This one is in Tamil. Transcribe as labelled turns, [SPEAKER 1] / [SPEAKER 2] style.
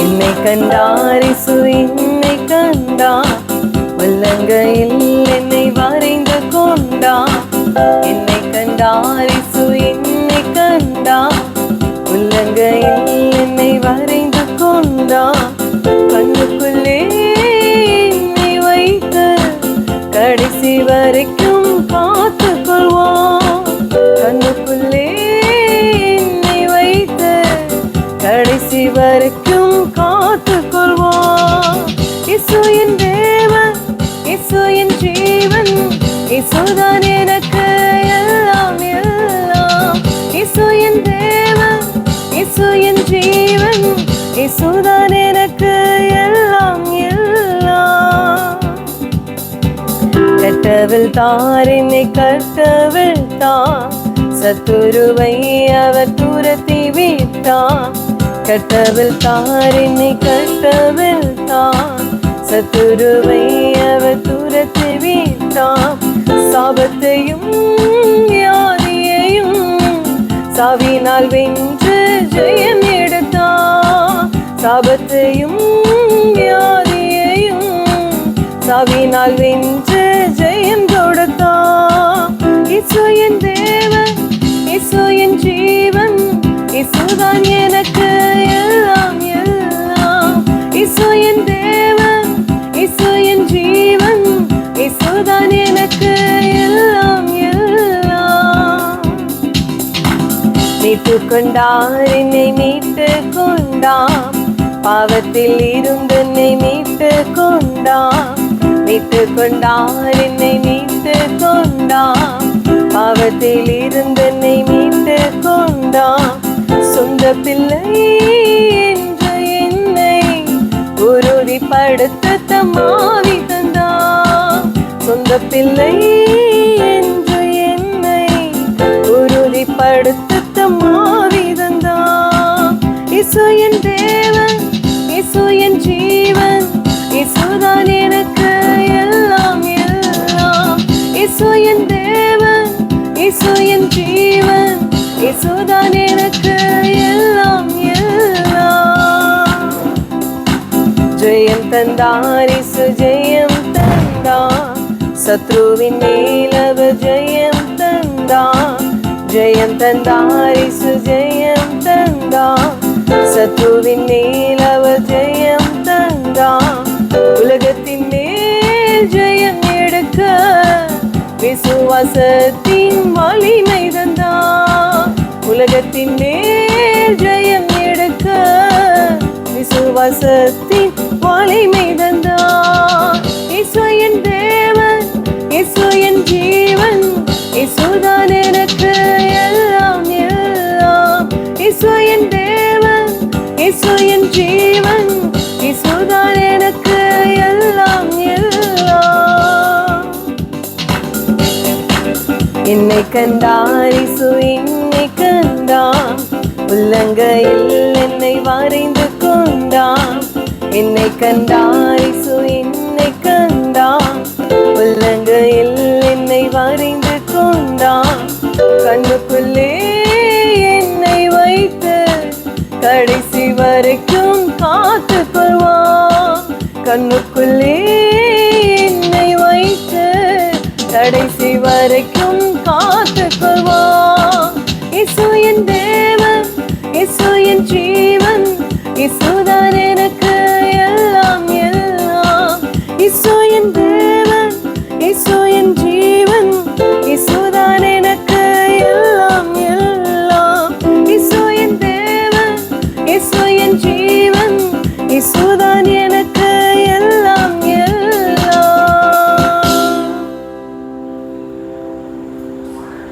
[SPEAKER 1] என்னை கண்டாரிசு என்னை கண்டா உள்ளங்கையில் என்னை வரைந்து கொண்டா என்னை கண்டாரிசு என்னை கண்டா உள்ளங்கையில் என்னை வரைந்து கொண்டா கண்ணுக்குள்ளே என்னை வைத்து கடைசி வரைக்கும் காத்து கொள்வோம் இசுதான் எனக்கு எல்லாம் எல்லாம். இசு என் தேவன் இசு என் ஜீவன். இசுதான் எனக்கு எல்லாம் எல்லாம். கட்டவில் தார் என்னை கட்டவில் தான். சத்துருவை அவர் துரத்தி வீட்டான் கட்டவில் தார் என்னை கட்டவில் தான். சத்துருவை சாபத்தையும் வியாதியையும் சாவினால் வென்று ஜெயம் எடுத்தா. சாபத்தையும் வியாதியையும் சாவினால் வென்று கொண்டார் என்னை மீட்டு கொண்டான் பாவத்தில் இருந்து என்னை மீட்டு கொண்டான் மீட்டு கொண்டார் என்னை மீட்டு கொண்டான் பாவத்தில் இருந்து என்னை மீட்டு கொண்டான் சொந்த பிள்ளை என்று என்னை உறுதிப்படுத்த தம்மாவி தந்தான். சொந்த பிள்ளை உறுதிப்படுத்த தம்மாவி இசு என் தேவன் இசு என் ஜீவன் இசுதான் எனக்கு எல்லாம் எல்லாம். இசு என் தேவன் இசு என் ஜீவன் இசுதான் எனக்கு எல்லாம் எல்லாம். ஜெயம் தந்தார் இசு ஜெயம் தந்தான் சத்ருவின் மேலவ ஜெயம் தந்தான் ஜெயம் தந்தார் இசு ஜெயம் தந்தான் சத்ருவின் மேலவ ஜெயம் தந்தான் உலகத்தின் மேல் ஜெயம் எடுக்க விசுவாசத்தின் வலிமை தந்தா. உலகத்தின் மேல் ஜெயம் எடுக்க விசுவாசத்தின் வலிமை தந்தா. இசு என் தேவன் இசு என் ஜீவன் இசுதான் எனக்கு இசு என் ஜீவன். இசுதான் எனக்கு எல்லாம் எல்லாம். என்னை கண்டார் இசு என்னை கண்டான் உள்ளங்கையில் என்னை வரைந்து கொண்டான் என்னை கண்டார் இசு கடைசி வரைக்கும் காத்து கொள்வான். கண்ணுக்குள்ளே என்னை வைத்து கடைசி வரைக்கும் காத்து கொள்வான். இசு என் தேவன் இசு என் ஜீவன். நான் எனக்கு எல்லாம்